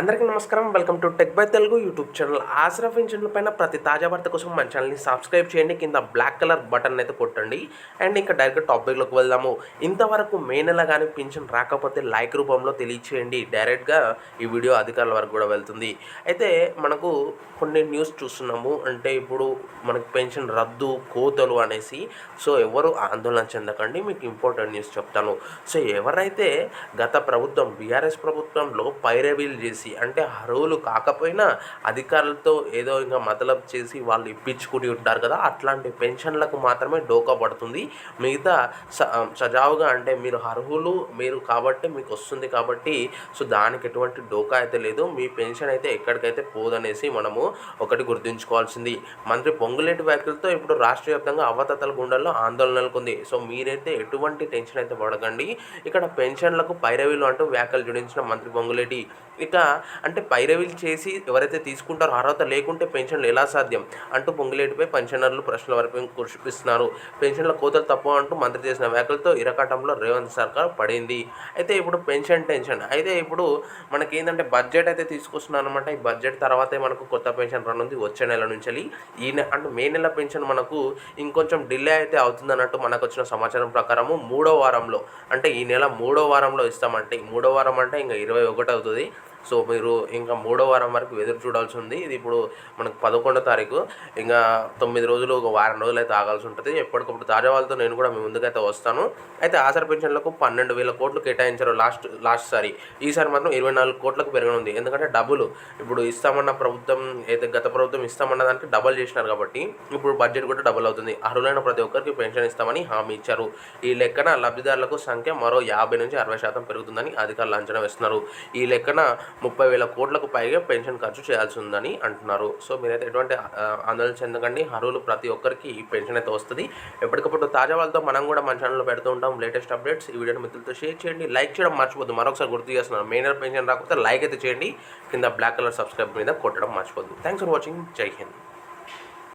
అందరికీ నమస్కారం. Welcome to tech by Telugu YouTube channel. Ashraf pension పైన ప్రతి తాజా వార్త కోసం మన ఛానల్ని సబ్స్క్రైబ్ చేయండి. కింద బ్లాక్ కలర్ బటన్ అయితే కొట్టండి. అండ్ ఇంకా డైరెక్ట్ టాపిక్లోకి వెళ్దాము. ఇంతవరకు మే నెల కానీ పెన్షన్ రాకపోతే లైక్ రూపంలో తెలియచేయండి. డైరెక్ట్గా ఈ వీడియో అధికారుల వరకు కూడా వెళ్తుంది. అయితే మనకు కొన్ని న్యూస్ చూస్తున్నాము. అంటే ఇప్పుడు మనకు పెన్షన్ రద్దు కోతలు అనేసి. సో ఎవరు ఆందోళన చెందకండి. మీకు ఇంపార్టెంట్ న్యూస్ చెప్తాను. సో ఎవరైతే గత ప్రభుత్వం బీఆర్ఎస్ ప్రభుత్వంలో పైరవీలు చేసి అంటే అర్హులు కాకపోయినా అధికారులతో ఏదో ఇంకా మతలబ్ చేసి వాళ్ళు ఇప్పించుకుని ఉంటారు కదా అట్లాంటి పెన్షన్లకు మాత్రమే డోకా పడుతుంది. మిగతా స సజావుగా అంటే మీరు అర్హులు మీరు కాబట్టి మీకు వస్తుంది కాబట్టి సో దానికి ఎటువంటి డోకా అయితే లేదు. మీ పెన్షన్ అయితే ఎక్కడికైతే పోదనేసి మనము ఒకటి గుర్తుంచుకోవాల్సింది. మంత్రి పొంగులేటి వ్యాఖ్యలతో ఇప్పుడు రాష్ట్ర వ్యాప్తంగా అవతతల గుండెల్లో ఆందోళన నెలకొంది. సో మీరైతే ఎటువంటి టెన్షన్ అయితే పడకండి. ఇక్కడ పెన్షన్లకు పైరవీలు అంటూ వ్యాఖ్యలు జోడించిన మంత్రి పొంగులేటి. ఇక అంటే పైరవీలు చేసి ఎవరైతే తీసుకుంటారో అర్హత లేకుంటే పెన్షన్లు ఎలా సాధ్యం? అంటూ పొంగిలేటిపై పెన్షనర్లు ప్రశ్నల వరకు కురిపిస్తున్నారు. పెన్షన్ల కోతలు తప్పు అంటూ మంత్రి చేసిన వ్యాఖ్యలతో ఇరకాటంలో రేవంత్ సర్కార్ పడింది. అయితే ఇప్పుడు పెన్షన్ టెన్షన్. అయితే ఇప్పుడు మనకి ఏంటంటే బడ్జెట్ అయితే తీసుకొస్తున్నాను అనమాట ఈ బడ్జెట్ తర్వాతే మనకు కొత్త పెన్షన్ రానుంది. వచ్చే నెల నుంచి ఈ నెల అంటే మే నెల పెన్షన్ మనకు ఇంకొంచెం డిలే అయితే అవుతుంది అన్నట్టు మనకు వచ్చిన సమాచారం ప్రకారము మూడో వారంలో అంటే ఈ నెల మూడో వారంలో ఇస్తామంటే మూడో వారం అంటే ఇంకా ఇరవై ఒకటి అవుతుంది. సో మీరు ఇంకా మూడో వారం వరకు ఎదురు చూడాల్సి ఉంది. ఇది ఇప్పుడు మనకు పదకొండో తారీఖు. ఇంకా తొమ్మిది రోజులు ఒక వారం రోజులు అయితే ఆగాల్సి ఉంటుంది. ఎప్పటికప్పుడు తాజా వాళ్ళతో నేను కూడా మీ ముందుకైతే వస్తాను. అయితే ఆసర పెన్షన్లకు పన్నెండు వేల కోట్లు కేటాయించారు లాస్ట్ లాస్ట్ సారి. ఈసారి మాత్రం ఇరవై నాలుగు కోట్లకు పెరగనుంది. ఎందుకంటే డబ్బులు ఇప్పుడు ఇస్తామన్న ప్రభుత్వం అయితే గత ప్రభుత్వం ఇస్తామన్న దానికి డబల్ చేసినారు కాబట్టి ఇప్పుడు బడ్జెట్ కూడా డబుల్ అవుతుంది. అర్హులైన ప్రతి ఒక్కరికి పెన్షన్ ఇస్తామని హామీ ఇచ్చారు. ఈ లెక్కన లబ్ధిదారులకు సంఖ్య మరో యాభై నుంచి అరవై శాతం పెరుగుతుందని అధికారులు అంచనా వేస్తున్నారు. ఈ లెక్కన ముప్పై వేల కోట్లకు పైగా పెన్షన్ ఖర్చు చేయాల్సి ఉందని అంటున్నారు. సో మీరైతే ఎటువంటి ఆందోళన చెందకండి. అర్హులు ప్రతి ఒక్కరికి ఈ పెన్షన్ అయితే వస్తుంది. ఎప్పటికప్పుడు తాజా వాళ్ళతో మనం కూడా మన ఛానల్లో పెడుతూ ఉంటాం. లేటెస్ట్ అప్డేట్స్ ఈ వీడియోని మిత్రులతో షేర్ చేయండి. లైక్ చేయడం మర్చిపోద్దు. మరొకసారి గుర్తు చేస్తున్నాను. మెయినర్ పెన్షన్ రాకపోతే లైక్ అయితే చేయండి. కింద బ్లాక్ కలర్ సబ్స్క్రైబ్ మీద కొట్టడం మర్చిపోద్దు. Thanks for watching. జై హింద్.